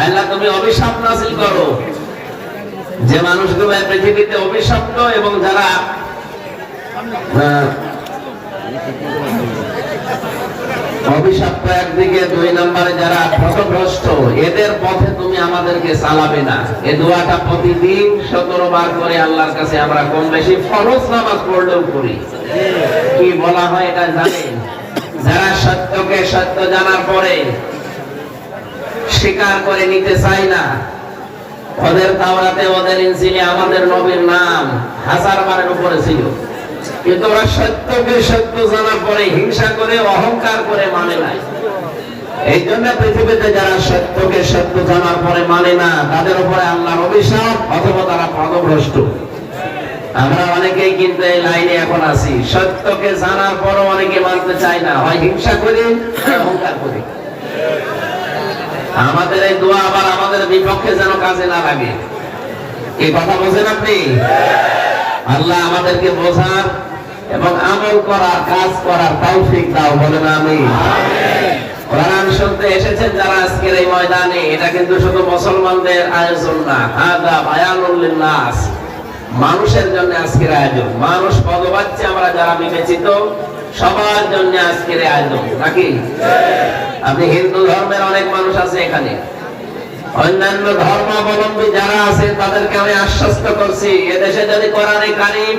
আল্লাহ, তুমি অভিশাপ নাযিল করো। যে মানুষগুলো পৃথিবীতে অভিশপ্ত এবং যারা অভিশপ্ত একদিকে, দুই নম্বরে যারা পথভ্রষ্ট এদের পথে তুমি আমাদেরকে চালাবে না। এ দোয়াটা প্রতিদিন সতেরো বার করে আল্লাহর কাছে আমরা কম বেশি ফরজ নামাজ পড়লেও করি। কি বলা হয় এটা জানেন? যারা সত্যকে সত্য জানার পরে স্বীকার করে নিতে চায় না। ওদের তাওরাতে ওদের ইনজিলে আমাদের নবীর নাম হাজার বারের উপরে ছিল। কিন্তু ওরা সত্যকে সত্য জানার পরে, হিংসা করে, অহংকার করে মানে নাই। এই জন্য পৃথিবীতে যারা সত্যকে সত্য জানার পরে মানে না, তাদের উপরে আল্লাহর অভিশাপ অথবা তারা পদভ্রষ্ট। আমরা অনেকেই কিন্তু এই লাইনে এখন আছি। সত্যকে জানার পরও অনেকে মানতে চায় না। হয় হিংসা করি, অহংকার করি। আমাদের এই দোয়া আবার আমাদের বিপক্ষে যেন কাজে না লাগে। এই কথা বোঝেন আপনি? আল্লাহ আমাদেরকে বোঝার এবং আমল করার, কাজ করার তৌফিক দাও, বলেন আমি। যারা আজকের এটা কিন্তু শুধু মুসলমানদের না মানুষের জন্য আজকের আয়োজন। মানুষ পদবাচ্চে আমরা যারা বিবেচিত সবার জন্য আজকের আয়োজন, নাকি? আপনি হিন্দু ধর্মের অনেক মানুষ আছে এখানে। অন্যান্য ধর্মাবলম্বী যারা আছে, তাদেরকে আমি আশ্বস্ত করছি এদেশে যদি কোরআনে কারিম,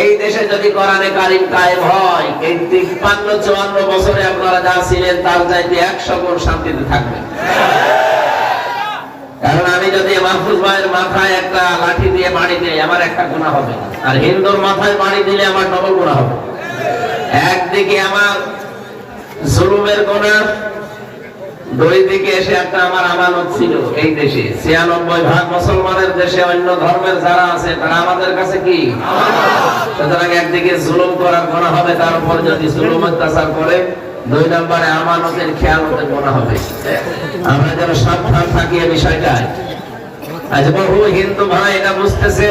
এই দেশে যদি কোরআনে কারিম কায়েম হয়, এই তিপ্পান্ন, চুয়ান্ন বছরে আপনারা যা ছিলেন, তার চাইতে একশো গুণ শান্তিতে থাকবেন। কারণ আমি যদি মাহফুজ ভাইয়ের মাথায় একটা লাঠি দিয়ে বাড়ি দিই, আমার একটা গুণা হবে আর হিন্দুর মাথায় বাড়ি দিলে আমার ডবল গুণা হবে। একদিকে আমার জুলুমের গোনা, দুই দিকে এসে একটা আমার আমানত ছিল এই দেশে। ছিয়ানব্বই ভাগ মুসলমানের দেশে অন্য ধর্মের যারা আছে, তারা আমাদের কাছে কি? সুতরাং একদিকে জুলুম করার গোনা হবে, তার উপর যদি জুলুম অত্যাচার করে, দুই নম্বরে আমানতের গোনা হবে। আমরা যেন সাবধান থাকি এই বিষয়টায়। আজ বহু হিন্দু ভাই এটা বুঝতেছে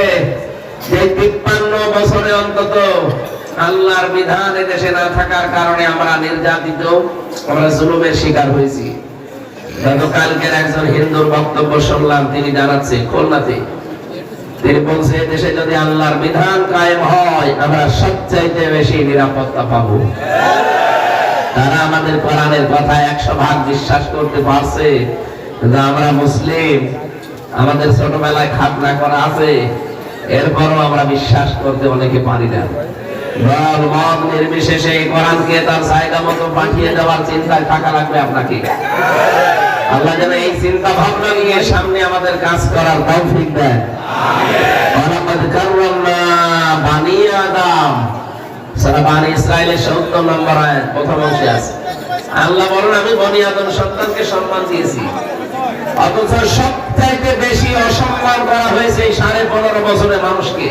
যে তিপ্পান্ন বছরে অন্তত আল্লাহর বিধান দেশে না থাকার কারণে আমরা নির্যাতিত, আমরা জুলুমের শিকার হয়েছি। গতকালকের একজন হিন্দুর বক্তব্য শুনলাম, তিনি জানাচ্ছেন খুলনাতে তিনি বলছে দেশে যদি আল্লাহর বিধান কায়েম হয়, আমরা সবচাইতে বেশি নিরাপত্তা পাবো। তারা আমাদের কোরআনের কথা একশো ভাগ বিশ্বাস করতে পারছে, কিন্তু আমরা মুসলিম, আমাদের ছোটবেলায় খাতনা করা আছে, এরপরও আমরা বিশ্বাস করতে অনেকে পারি না। দল মত নির্বিশেষে এই কোরআনকে তার জায়গা মতো পাঠিয়ে দেওয়ার চিন্তায় থাকা লাগবে আপনাকে। আল্লাহ যেন এই চিন্তা ভাবনা নিয়ে সামনে আমাদের কাজ করার তৌফিক কাররামনা বানি আদম। সারা বানি ইসরাইলের 70 নম্বর আয়াত, প্রথম অংশে আছে। আল্লাহ বলেন, আমি বনি আদম সন্তানকে সম্মান দিয়েছি। অথচ সবচাইতে বেশি অসম্মান করা হয়েছে এই সাড়ে পনেরো বছরের মানুষকে।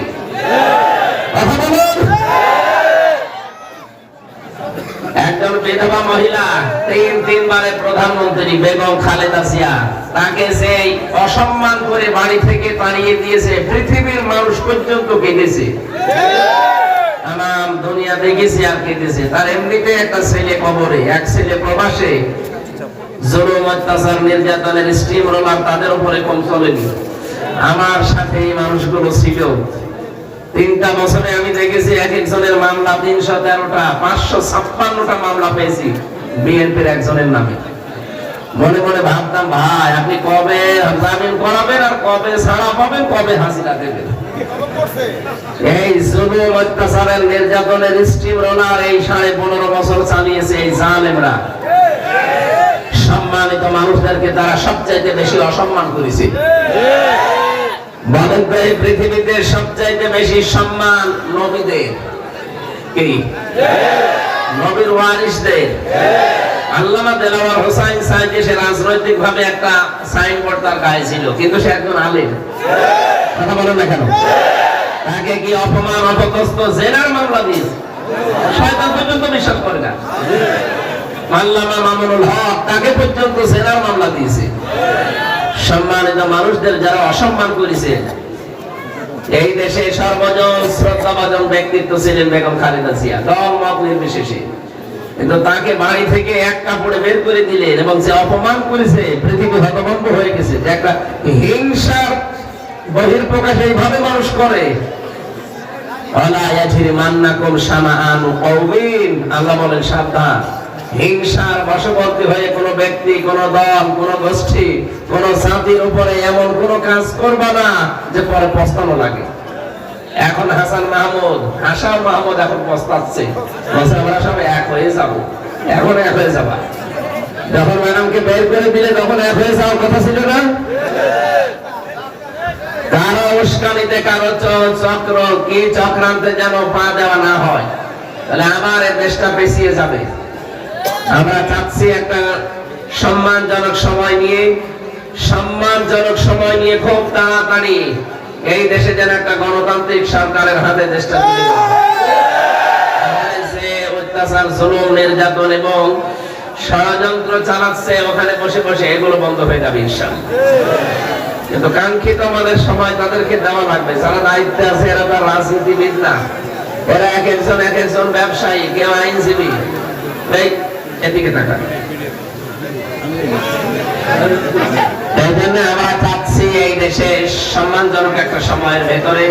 ছেলে কবরে, এক নির্যাতনের স্টিম রোলার তাদের উপরে কম চলেনি? আমার সাথে এই মানুষগুলো ছিল। তিনটা বছরে আমি দেখেছি এক একজনের মামলা তিনশো তেরোটা, পাঁচশো ছাপ্পান্নটা মামলা পেয়েছি বিএনপির একজনের নামে। মনে মনে ভাবতাম, ভাই, আপনি কবে জামিন করাবেন আর কবে ছাড়া পাবেন, কবে হাসিনা দেবেন? এই এই সাড়ে পনেরো বছর চালিয়েছে এই সম্মানিত মানুষদেরকে তারা সবচাইতে বেশি অসম্মান করেছে। বলেন তো এই পৃথিবীতে সবচাইতে বেশি সম্মান নবীদের। কি? নবীর ওয়ারিসদের। আল্লামা দেলাওয়ার হোসাইন সাহেব সে রাজনৈতিক ভাবে একটা সাইনবোর্ড তার গায়ে ছিল, কিন্তু সে একজন আলিম। কথা বলেন না কেন? তাকে কি অপমান অপকস্ত জেনার মামলা দিয়েছে শয়তান পর্যন্ত বিশ্বাস করে না। আল্লামা মামুনুল হক তাকে পর্যন্ত জেনার মামলা দিয়েছে। সম্মানিত মানুষদের যারা অসম্মান করেছে, এই দেশে সর্বজন শ্রদ্ধাভাজন ব্যক্তিত্ব ছিলেন বেগম খালেদা জিয়া, দল মত নির্বিশেষে। কিন্তু তাকে বাড়ি থেকে এক কাপড়ে বের করে দিলেন এবং সে অপমান করেছে, পৃথিবী হতভম্ব হয়ে গেছে। যে একটা হিংসার বহির প্রকাশ এইভাবে মানুষ করে। আল্লাহ বলেন, সাবধান। হিংসার বশবর্তী হয়ে কোন ব্যক্তি, কোন দল, কোন গোষ্ঠী, কোন জাতির উপরে এমন কোন কাজ করবা না যে পরে পস্তানো লাগে। এখন হাসান মাহমুদ হাসান মাহমুদ এখন পস্তাচ্ছে। আমরা সব এক হয়ে যাব, এখন এক হয়ে যাবা। যখন ম্যাডামকে বের করে দিলে তখন এক হয়ে যাওয়ার কথা ছিল না? কারও উস্কানিতে, কারও চক্র, কি চক্রান্তে যেন পা দেওয়া না হয়, তাহলে আমার দেশটা পেছিয়ে যাবে। আমরা চাচ্ছি একটা সম্মানজনক সময় নিয়ে, সম্মানজনক সময় নিয়ে খুব তাড়াতাড়ি এই দেশে যেন একটা গণতান্ত্রিক সরকারের হাতে দেশটা কাঙ্ক্ষিত সময় তাদেরকে দেওয়া লাগবে। আছে, এরা রাজনীতিবিদ না। এরা এক একজন এক একজন ব্যবসায়ী, কেউ আইনজীবী। এদিকে আমরা চাচ্ছি এই দেশে সম্মানজনক একটা সময়ের ভেতরে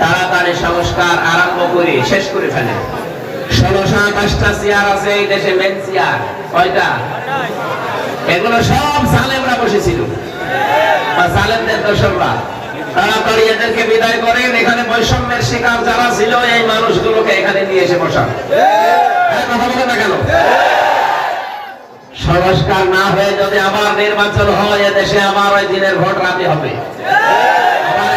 তাড়াতাড়ি সংস্কার আরম্ভ শেষ করে ফেলে। ষোলোশো আঠাশটা চেয়ার আছে এই দেশে মেন চেয়ার। কয়টা? এগুলো সব জালেমরা বসেছিল। দোসররা তাড়াতাড়ি এদেরকে বিদায় করেন এখানে বৈষম্যের শিকার যারা ছিল এই মানুষগুলোকে এখানে নিয়ে এসে বসান। হ্যাঁ, কথা বলে না কেন? সংস্কার না হয়ে যদি আবার নির্বাচন হয় দেশে আবার ওই দিনের ভোট রাতে হবে। আমরা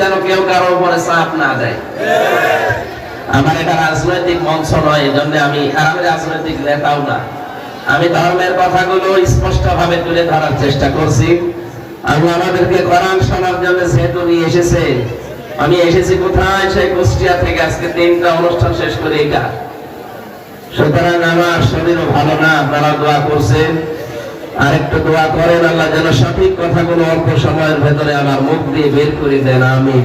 যেন কেউ কারও উপরে চাপ না দেয়। আমার এটা রাজনৈতিক মঞ্চ নয়, এই জন্য আমি আর আমি রাজনৈতিক নেতাও না। আমি ধর্মের কথাগুলো স্পষ্ট ভাবে তুলে ধরার চেষ্টা করছি। আমি আমাদেরকে কোরআন শোনার জন্য যেহেতু নিয়ে এসেছে, আমি এসেছি কোথায়? সেই কুষ্টিয়া থেকে আজকে তিনটা অনুষ্ঠান শেষ করে এটা সুতরাং আমার শরীরও ভালো না আপনারা দোয়া করছেন। আর একটু দোয়া করেন, আল্লাহ যেন সঠিক কথাগুলো অল্প সময়ের ভেতরে আমার মুখ দিয়ে বের করে দেন আমি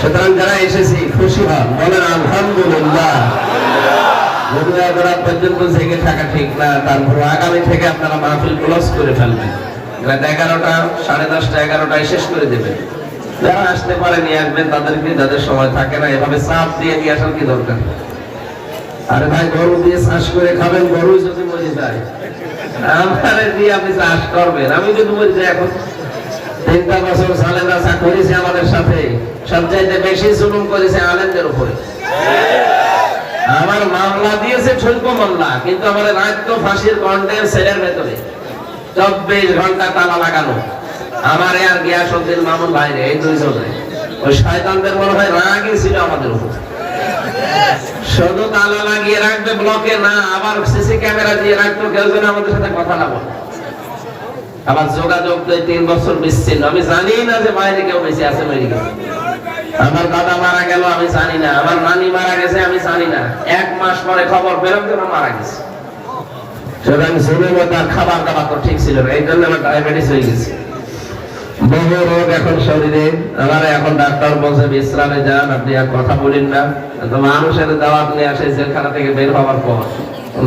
সুতরাং যারা এসেছি, খুশি হন, বলেন, আলহামদুলিল্লাহ। পর্যন্ত জেগে থাকা ঠিক না তারপর আগামী থেকে আপনারা মাহফিল ক্লোজ করে ফেলবেন রাত এগারোটা সাড়ে দশটা এগারোটায় শেষ করে দেবেন যারা আসতে পারে নিয়ে আসবেন তাদেরকে যাদের সময় থাকে না এভাবে চাপ দিয়ে নিয়ে আসার কি দরকার আরে ভাই গরু দিয়ে করে খাবেন গরু যদি মরে যায় আমারে দিয়ে আপনি চাষ করবেন আমি যদি মরে যাই এখন তিনটা বছর সালেদা চা করেছে আমাদের সাথে সবচাইতে বেশি জুলুম করেছে আলেমদের উপরে। আমার মামলা দিয়েছে শুল্ক মামলা, কিন্তু আমার রাজ্য ফাঁসির কন্টেন সেলের ভেতরে চব্বিশ ঘণ্টা তালা লাগানো। আমার আর গিয়াসুদ্দিন মামুন বাইরে এই দুইজনে ওই শয়তানদের মনে হয় রাগই ছিল আমাদের উপর। শুধু তালা লাগিয়ে রাখবে ব্লকে না, আবার সিসি ক্যামেরা দিয়ে রাখতো, কেউ যেন আমাদের সাথে কথা না বলে। আবার যোগাযোগ তো তিন বছর বিচ্ছিন্ন। আমি জানি না যে বাইরে কেউ বেশি আছে গেছে আমার দাদা মারা গেল, আমি জানি না। আমার নানি মারা গেছে, আমি জানি না। এক মাস পরে খবর পেলাম যে মারা গেছে। সুতরাং খাবার দাবার তো ঠিক ছিল এই জন্য আমার ডায়াবেটিস হয়ে গেছে। বহু রোগ এখন শরীরে। আমার এখন ডাক্তার বলছে, বিশ্রামে যান, আপনি আর কথা বলেন না। তো মানুষের দাওয়াত নিয়ে আসে, জেলখানা থেকে বের হওয়ার পর।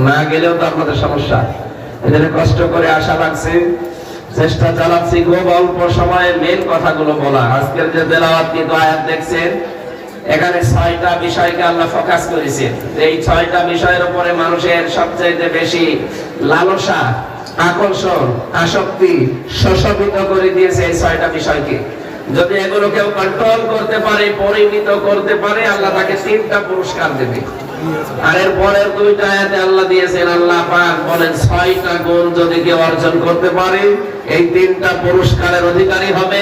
না গেলেও তো আপনাদের সমস্যা। এজন্য কষ্ট করে আশা লাগছে। চেষ্টা চালাচ্ছি খুব অল্প সময়ে মেন কথাগুলো বলা আজকের যে তেলাওয়াত কিন্তু আয়াত দেখছেন, এখানে ছয়টা বিষয়কে আল্লাহ ফোকাস করেছেন। এই ছয়টা বিষয়ের উপরে মানুষের সবচেয়ে বেশি লালসা, আকর্ষণ, আসক্তি শোষিত করে দিয়েছে এই ছয়টা বিষয়কে। যদি এগুলো কেউ কন্ট্রোল করতে পারে পরিমিত করতে পারে, আল্লাহ তাকে তিনটা পুরস্কার দেবে। আর এর পরের দুইটা আয়াতে আল্লাহ দিয়েছেন, আল্লাহ পাক বলেন, ছয়টা গুণ যদি কেউ অর্জন করতে পারে, এই তিনটা পুরস্কারের অধিকারী হবে।